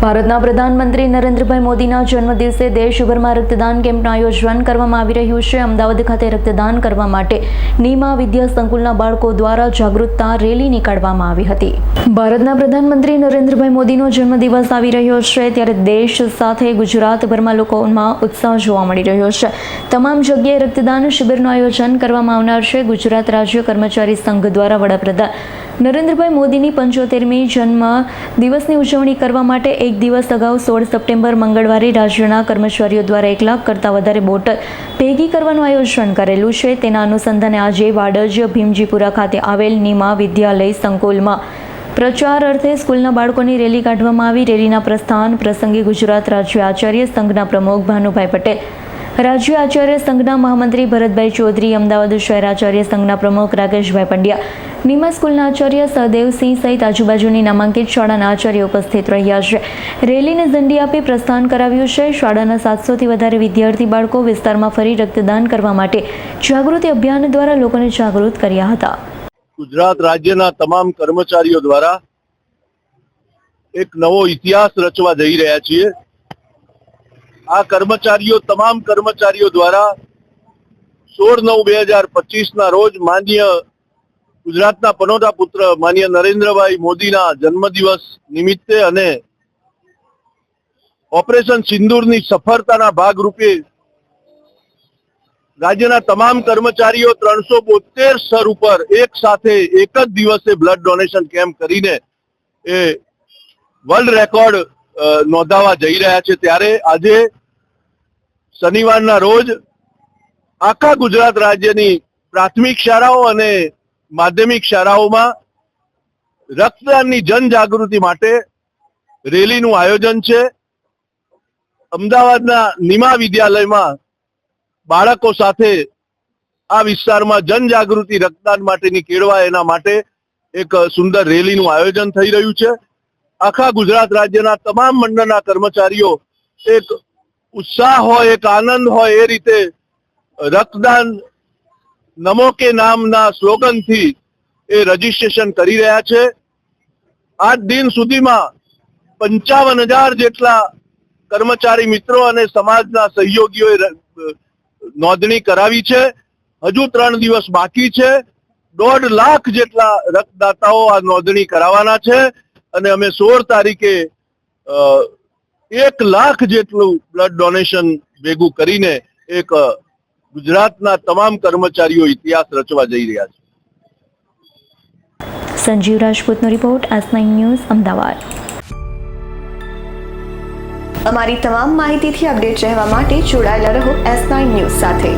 ભારતના પ્રધાનમંત્રી નરેન્દ્રભાઈ મોદીના જન્મદિવસે દેશભરમાં રક્તદાન કેમ્પનું આયોજન કરવામાં આવી રહ્યું છે. અમદાવાદ ખાતે રક્તદાન કરવા માટે નીમા વિદ્યા સંકુલના બાળકો દ્વારા જાગૃતતા રેલી નીકાળવામાં આવી હતી. ભારતના પ્રધાનમંત્રી નરેન્દ્રભાઈ મોદીનો જન્મદિવસ આવી રહ્યો છે ત્યારે દેશ સાથે ગુજરાતભરમાં લોકોમાં ઉત્સાહ જોવા મળી રહ્યો છે. તમામ જગ્યાએ રક્તદાન શિબિરનું આયોજન કરવામાં આવનાર છે. ગુજરાત રાજ્ય કર્મચારી સંઘ દ્વારા વડાપ્રધાન નરેન્દ્રભાઈ મોદીની પંચોતેરમી જન્મ દિવસની ઉજવણી કરવા માટે એક દિવસ અગાઉ સોળ સપ્ટેમ્બર મંગળવારે રાજ્યના કર્મચારીઓ દ્વારા એક લાખ કરતાં વધારે બોટલ ભેગી કરવાનું આયોજન કરેલું છે. તેના અનુસંધાને આજે વાડજ ભીમજીપુરા ખાતે આવેલ નીમા વિદ્યાલય સંકુલમાં પ્રચાર અર્થે સ્કૂલના બાળકોની રેલી કાઢવામાં આવી. રેલીના પ્રસ્થાન પ્રસંગે ગુજરાત રાજ્ય આચાર્ય સંઘના પ્રમુખ ભાનુભાઈ પટેલ, રાજ્ય આચાર્ય સંઘના મહામંત્રી ભરતભાઈ ચૌધરી, અમદાવાદ શહેર આચાર્ય સંઘના પ્રમુખ રાકેશભાઈ પંડ્યા નીમા સ્કૂલના આચાર્ય સહદેવસિંહ સહિત આજુબાજુની નામાંકિત શાળાના આચાર્ય ઉપસ્થિત રહ્યા છે. રેલીને ઝંડી આપી પ્રસ્થાન કરાવ્યું છે. શાળાના સાતસોથી વધારે વિદ્યાર્થી બાળકો વિસ્તારમાં ફરી રક્તદાન કરવા માટે જાગૃતિ અભિયાન દ્વારા લોકોને જાગૃત કર્યા હતા. ગુજરાત રાજ્યના તમામ કર્મચારીઓ દ્વારા એક નવો ઇતિહાસ રચવા જઈ રહ્યા છીએ. આ કર્મચારીઓ, તમામ કર્મચારીઓ દ્વારા સોળ નવ બે હજાર પચીસ ના રોજ માન્ય ગુજરાતના પનોતા પુત્ર માન્ય નરેન્દ્રભાઈ મોદીના જન્મદિવસ નિમિત્તે અને ઓપરેશન સિંદૂરની સફળતાના ભાગરૂપે રાજ્યના તમામ કર્મચારીઓ ત્રણસો બોતેર સ્તર ઉપર એક સાથે એક જ દિવસે બ્લડ ડોનેશન કેમ્પ કરીને એ વર્લ્ડ રેકોર્ડ નોંધાવા જઈ રહ્યા છે. ત્યારે આજે શનિવારના રોજ આખા ગુજરાત રાજ્યની પ્રાથમિક શાળાઓ અને માધ્યમિક શાળાઓમાં રક્તદાનની જનજાગૃતિ માટે રેલીનું આયોજન છે. અમદાવાદના નિમા વિદ્યાલયમાં બાળકો સાથે આ વિસ્તારમાં જનજાગૃતિ રક્તદાન માટેની કેળવાય એના માટે એક સુંદર રેલીનું આયોજન થઈ રહ્યું છે. આખા ગુજરાત રાજ્યના તમામ મંડળના કર્મચારીઓ એક ઉત્સાહ હોય, એક આનંદ હોય એ રીતે રક્તદાન નમો કે નામના સ્લોગનથી એ રજીસ્ટ્રેશન કરી રહ્યા છે. આજ દિન સુધીમાં પંચાવન હજાર જેટલા કર્મચારી મિત્રો અને સમાજના સહયોગીઓએ નોંધણી કરાવી છે. હજુ ત્રણ દિવસ બાકી છે. દોઢ લાખ જેટલા રક્તદાતાઓ આ નોંધણી કરાવવાના છે અને અમે સોળ તારીખે એક લાખ જેટલું બ્લડ ડોનેશન ભેગું કરીને એક ગુજરાતના તમામ કર્મચારીઓ ઇતિહાસ રચવા જઈ રહ્યા છે. Sanjeev રાજપૂતનો report S nine news Ahmedabad. અમારી તમામ માહિતીથી અપડેટ રહેવા માટે જોડાયેલા રહો એસ નાઇન ન્યૂઝ સાથે.